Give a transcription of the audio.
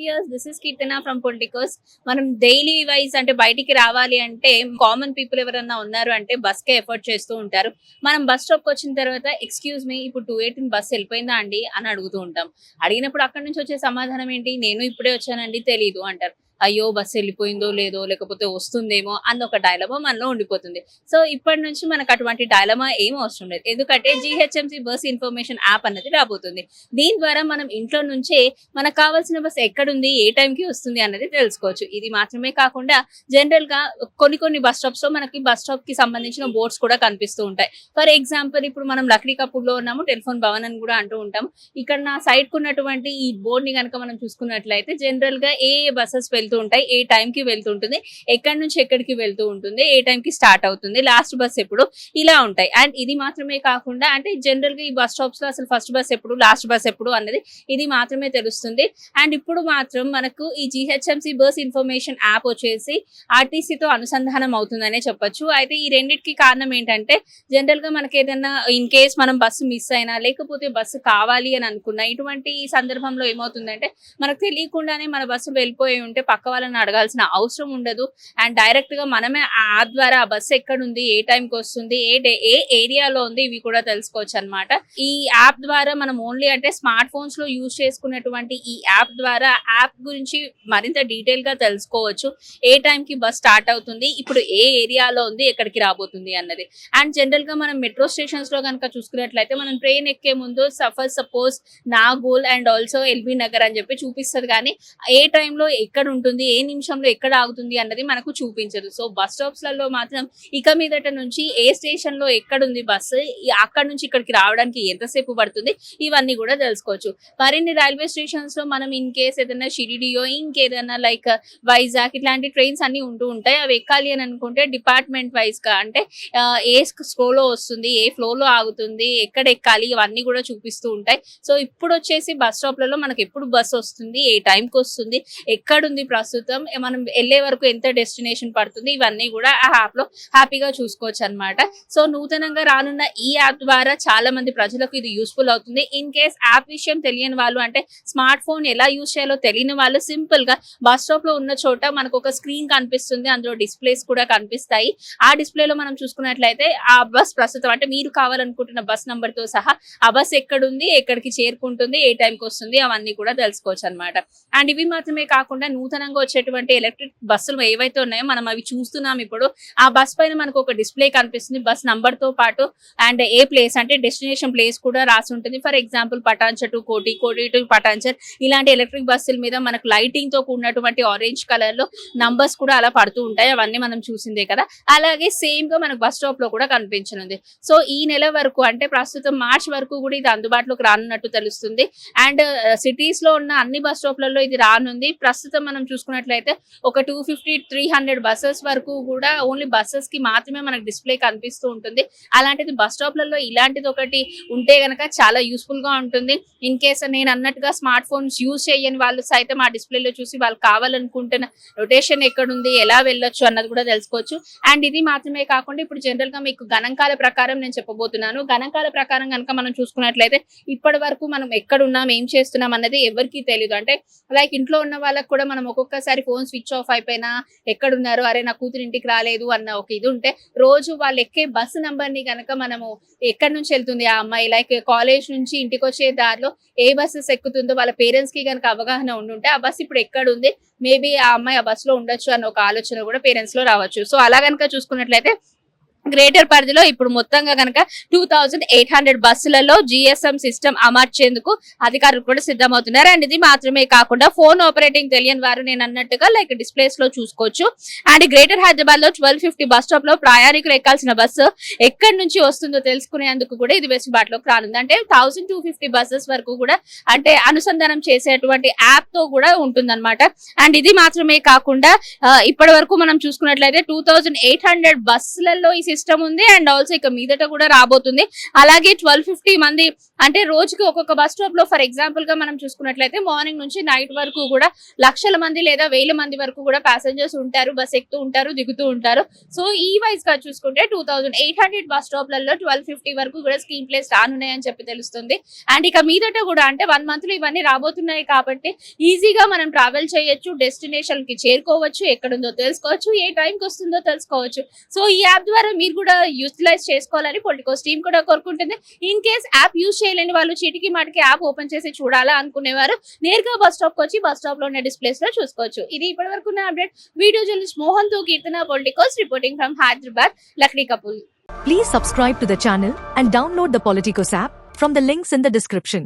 Years this is Keerthana from Politicos మనం daily wise అంటే బయటికి రావాలి అంటే కామన్ పీపుల్ ఎవరన్నా ఉన్నారు అంటే బస్ కే ఎఫర్ట్ చేస్తూ ఉంటారు. మనం బస్ స్టాప్ వచ్చిన తర్వాత ఎక్స్క్యూజ్ మీ ఇప్పుడు టూ ఎయిటీన్ బస్ వెళ్ళిపోయిందా అండి? అని అడుగుతూ ఉంటాం. అడిగినప్పుడు అక్కడ నుంచి వచ్చే సమాధానం ఏంటి? నేను ఇప్పుడే వచ్చానండి తెలీదు అంటారు. అయ్యో బస్ వెళ్ళిపోయిందో లేదో లేకపోతే వస్తుందేమో అన్న ఒక డైలమా మనలో ఉండిపోతుంది. సో ఇప్పటి నుంచి మనకు అటువంటి డైలమా ఏం అవసరం లేదు. ఎందుకంటే జిహెచ్ఎంసి బస్ ఇన్ఫర్మేషన్ యాప్ అన్నది రాబోతుంది. దీని ద్వారా మనం ఇంట్లో నుంచే మనకు కావాల్సిన బస్ ఎక్కడుంది ఏ టైంకి వస్తుంది అన్నది తెలుసుకోవచ్చు. ఇది మాత్రమే కాకుండా జనరల్గా కొన్ని కొన్ని బస్ స్టాప్స్లో మనకి బస్ స్టాప్కి సంబంధించిన బోర్డ్స్ కూడా కనిపిస్తూ ఉంటాయి. ఫర్ ఎగ్జాంపుల్ ఇప్పుడు మనం లక్డీ కపూర్లో ఉన్నాము టెలిఫోన్ భవన్ అని కూడా అంటూ ఉంటాం ఇక్కడ నా సైడ్కు ఉన్నటువంటి ఈ బోర్డ్ని కనుక మనం చూసుకున్నట్లయితే జనరల్గా ఏ ఏ బస్సెస్ వెళ్తూ ఉంటాయి ఏ టైం కి వెళ్తుంటుంది ఎక్కడి నుంచి ఎక్కడికి వెళ్తూ ఉంటుంది ఏ టైం కి స్టార్ట్ అవుతుంది లాస్ట్ బస్ ఎప్పుడు ఇలా ఉంటాయి. అండ్ ఇది మాత్రమే కాకుండా అంటే జనరల్గా ఈ బస్ స్టాప్స్లో అసలు ఫస్ట్ బస్ ఎప్పుడు లాస్ట్ బస్ ఎప్పుడు అన్నది ఇది మాత్రమే తెలుస్తుంది. అండ్ ఇప్పుడు మాత్రం మనకు ఈ జిహెచ్ఎంసి బస్ ఇన్ఫర్మేషన్ యాప్ వచ్చేసి ఆర్టీసీతో అనుసంధానం అవుతుందనే చెప్పొచ్చు. అయితే ఈ రెండింటికి కారణం ఏంటంటే జనరల్గా మనకి ఏదైనా ఇన్ కేస్ మనం బస్సు మిస్ అయినా లేకపోతే బస్సు కావాలి అని అనుకున్నా ఇటువంటి సందర్భంలో ఏమవుతుందంటే మనకు తెలియకుండానే మన బస్సు వెళ్ళిపోయి ఉంటే పక్క వాళ్ళని అడగాల్సిన అవసరం ఉండదు. అండ్ డైరెక్ట్గా మనమే ఆ యాప్ ద్వారా ఆ బస్సు ఎక్కడ ఉంది ఏ టైంకి వస్తుంది ఏ డే ఏ ఏరియాలో ఉంది ఇవి కూడా తెలుసుకోవచ్చు అన్నమాట. ఈ యాప్ ద్వారా మనం ఓన్లీ అంటే స్మార్ట్ ఫోన్స్లో యూజ్ చేసుకున్నటువంటి ఈ యాప్ ద్వారా యాప్ గురించి మరింత డీటెయిల్గా తెలుసుకోవచ్చు. ఏ టైం కి బస్ స్టార్ట్ అవుతుంది ఇప్పుడు ఏ ఏరియాలో ఉంది ఎక్కడికి రాబోతుంది అన్నది. అండ్ జనరల్గా మనం మెట్రో స్టేషన్స్లో కనుక చూసుకున్నట్లయితే మనం ట్రైన్ ఎక్కే ముందు suffer suppose Nagole and also LB Nagar అని చెప్పి చూపిస్తుంది కానీ ఏ టైంలో ఎక్కడ ఉంటుంది ఉంటుంది ఏ నిమిషంలో ఎక్కడ ఆగుతుంది అన్నది మనకు చూపించదు. సో బస్ స్టాప్స్లలో మాత్రం ఇక మీదట నుంచి ఏ స్టేషన్లో ఎక్కడ ఉంది బస్సు అక్కడ నుంచి ఇక్కడికి రావడానికి ఎంతసేపు పడుతుంది ఇవన్నీ కూడా తెలుసుకోవచ్చు. మరిన్ని రైల్వే స్టేషన్స్లో మనం ఇన్ కేస్ ఏదైనా షిరిడియో ఇంకేదైనా లైక్ వైజాగ్ ఇట్లాంటి ట్రైన్స్ అన్ని ఉంటూ ఉంటాయి. అవి ఎక్కాలి అని అనుకుంటే డిపార్ట్మెంట్ వైజ్గా అంటే ఏ స్కోలో వస్తుంది ఏ ఫ్లో లో ఆగుతుంది ఎక్కడ ఎక్కాలి ఇవన్నీ కూడా చూపిస్తూ ఉంటాయి. సో ఇప్పుడు వచ్చేసి బస్ స్టాప్లలో మనకు ఎప్పుడు బస్ వస్తుంది ఏ టైంకి వస్తుంది ఎక్కడుంది ప్రస్తుతం మనం వెళ్ళే వరకు ఎంత డెస్టినేషన్ పడుతుంది ఇవన్నీ కూడా ఆ యాప్లో హ్యాపీగా చూసుకోవచ్చు అన్నమాట సో నూతనంగా రానున్న ఈ యాప్ ద్వారా చాలా మంది ప్రజలకు ఇది యూస్ఫుల్ అవుతుంది. ఇన్ కేస్ యాప్ విషయం తెలియని వాళ్ళు అంటే స్మార్ట్ ఫోన్ ఎలా యూజ్ చేయాలో తెలియని వాళ్ళు సింపుల్గా బస్ స్టాప్లో ఉన్న చోట మనకు ఒక స్క్రీన్ కనిపిస్తుంది. అందులో డిస్ప్లేస్ కూడా కనిపిస్తాయి. ఆ డిస్ప్లే లో మనం చూసుకున్నట్లయితే ఆ బస్ ప్రస్తుతం అంటే మీరు కావాలనుకుంటున్న బస్ నంబర్తో సహా ఆ బస్ ఎక్కడుంది ఎక్కడికి చేరుకుంటుంది ఏ టైంకి వస్తుంది అవన్నీ కూడా తెలుసుకోవచ్చు అన్నమాట అండ్ ఇవి మాత్రమే కాకుండా నూతన నూతనంగా వచ్చేటువంటి ఎలక్ట్రిక్ బస్సులు ఏవైతే ఉన్నాయో మనం అవి చూస్తున్నాం ఇప్పుడు ఆ బస్ పైన మనకు ఒక డిస్ప్లే కనిపిస్తుంది. బస్ నంబర్తో పాటు అండ్ ఏ ప్లేస్ అంటే డెస్టినేషన్ ప్లేస్ కూడా రాసి ఉంటుంది. ఫర్ ఎగ్జాంపుల్ పటాన్చర్ టు కోటి కోటి టు పటాన్చర్ ఇలాంటి ఎలక్ట్రిక్ బస్సుల మీద మనకు లైటింగ్తో కూడినటువంటి ఆరెంజ్ కలర్లో నంబర్స్ కూడా అలా పడుతూ ఉంటాయి. అవన్నీ మనం చూసిందే కదా. అలాగే సేమ్గా మనకు బస్ స్టాప్లో కూడా కనిపించనుంది. సో ఈ నెల వరకు అంటే ప్రస్తుతం మార్చ్ వరకు కూడా ఇది అందుబాటులోకి రానున్నట్టు తెలుస్తుంది. అండ్ సిటీస్లో ఉన్న అన్ని బస్ స్టాప్లలో ఇది రానుంది. ప్రస్తుతం మనం చూసుకున్నట్లయితే ఒక two fifty three hundred buses వరకు కూడా ఓన్లీ బస్సెస్కి మాత్రమే మనకు డిస్ప్లే కనిపిస్తూ ఉంటుంది. అలాంటిది బస్ స్టాప్లలో ఇలాంటిది ఒకటి ఉంటే గనక చాలా యూస్ఫుల్గా ఉంటుంది. ఇన్ కేస్ నేను అన్నట్టుగా స్మార్ట్ ఫోన్స్ యూజ్ చేయని వాళ్ళు సైతం ఆ డిస్ప్లేలో చూసి వాళ్ళు కావాలనుకుంటున్న రొటేషన్ ఎక్కడుంది ఎలా వెళ్ళొచ్చు అన్నది కూడా తెలుసుకోవచ్చు. అండ్ ఇది మాత్రమే కాకుండా ఇప్పుడు జనరల్గా మీకు గణాంకాల ప్రకారం నేను చెప్పబోతున్నాను. గణాంకాల ప్రకారం కనుక మనం చూసుకున్నట్లయితే ఇప్పటి వరకు మనం ఎక్కడ ఉన్నాం ఏం చేస్తున్నాం అన్నది ఎవరికి తెలియదు అంటే లైక్ ఇంట్లో ఉన్న వాళ్ళకి కూడా మనం ఒక్కొక్కసారి ఫోన్ స్విచ్ ఆఫ్ అయిపోయినా ఎక్కడున్నారు? అరే నా కూతురు ఇంటికి రాలేదు అన్న ఒక ఇది ఉంటే రోజు వాళ్ళు ఎక్కే బస్సు నంబర్ని కనుక మనము ఎక్కడి నుంచి వెళ్తుంది ఆ అమ్మాయి? లైక్ కాలేజ్ నుంచి ఇంటికి వచ్చే దారిలో ఏ బస్సెస్ ఎక్కుతుందో వాళ్ళ పేరెంట్స్కి కనుక అవగాహన ఉండుంటే ఆ బస్సు ఇప్పుడు ఎక్కడుంది? మేబీ ఆ అమ్మాయి ఆ బస్లో ఉండొచ్చు అన్న ఒక ఆలోచన కూడా పేరెంట్స్లో రావచ్చు. సో అలా కనుక చూసుకున్నట్లయితే గ్రేటర్ పరిధిలో ఇప్పుడు మొత్తంగా కనుక టూ థౌజండ్ ఎయిట్ హండ్రెడ్ బస్సులలో జిఎస్ఎం సిస్టమ్ అమర్చేందుకు అధికారులు కూడా సిద్ధమవుతున్నారు. అండ్ ఇది మాత్రమే కాకుండా ఫోన్ ఆపరేటింగ్ తెలియని వారు నేను అన్నట్టుగా లైక్ డిస్ప్లేస్లో చూసుకోవచ్చు. అండ్ గ్రేటర్ హైదరాబాద్లో ట్వెల్వ్ ఫిఫ్టీ బస్ స్టాప్లో ప్రయాణికులు ఎక్కాల్సిన బస్సు ఎక్కడి నుంచి వస్తుందో తెలుసుకునేందుకు కూడా ఇది వెసులుబాటులోకి రానుంది. అంటే థౌసండ్ టూ ఫిఫ్టీ బస్సెస్ వరకు కూడా అంటే అనుసంధానం చేసేటువంటి యాప్తో కూడా ఉంటుందన్నమాట. అండ్ ఇది మాత్రమే కాకుండా ఇప్పటి వరకు మనం చూసుకున్నట్లయితే టూ థౌజండ్ ఎయిట్ హండ్రెడ్ బస్సులలో ఈ సిస్టమ్ ఉంది అండ్ ఆల్సో ఇక మీదట కూడా రాబోతుంది. అలాగే ట్వెల్వ్ ఫిఫ్టీ మంది అంటే రోజుకి ఒక్కొక్క బస్ స్టాప్లో ఫర్ ఎగ్జాంపుల్గా మనం చూసుకున్నట్లయితే మార్నింగ్ నుంచి నైట్ వరకు కూడా లక్షల మంది లేదా వేల మంది వరకు కూడా ప్యాసెంజర్స్ ఉంటారు బస్ ఎక్కుతూ ఉంటారు దిగుతూ ఉంటారు. సో ఈ వైజ్గా చూసుకుంటే two thousand eight hundred bus స్టాప్లలో twelve fifty వరకు కూడా స్కీమ్ ప్లేస్ రానున్నాయని చెప్పి తెలుస్తుంది. అండ్ ఇక మీదట కూడా అంటే వన్ మంత్లో ఇవన్నీ రాబోతున్నాయి కాబట్టి ఈజీగా మనం ట్రావెల్ చేయొచ్చు డెస్టినేషన్కి చేరుకోవచ్చు ఎక్కడుందో తెలుసుకోవచ్చు ఏ టైంకి వస్తుందో తెలుసుకోవచ్చు. సో ఈ యాప్ ద్వారా మీరు కూడా యూటిలైజ్ చేసుకోవాలని పొలిటికోస్ టీం కూడా కోరుకుంటుంది. ఇన్ కేస్ యాప్ యూజ్ చేయలేని వాళ్ళు చీటికి మాటికి యాప్ ఓపెన్ చేసి చూడాలా అనుకునేవారు నేరుగా బస్ స్టాప్ వచ్చి బస్ స్టాప్లో ఉన్న డిస్ప్లేస్లో చూసుకోవచ్చు. ఇది ఇప్పటి వరకు ఉన్న update video journalist మోహన్తో Keerthana Politicos reporting from Hyderabad Lakdikapul Please subscribe to the channel and download the Politicos app from the links in the description.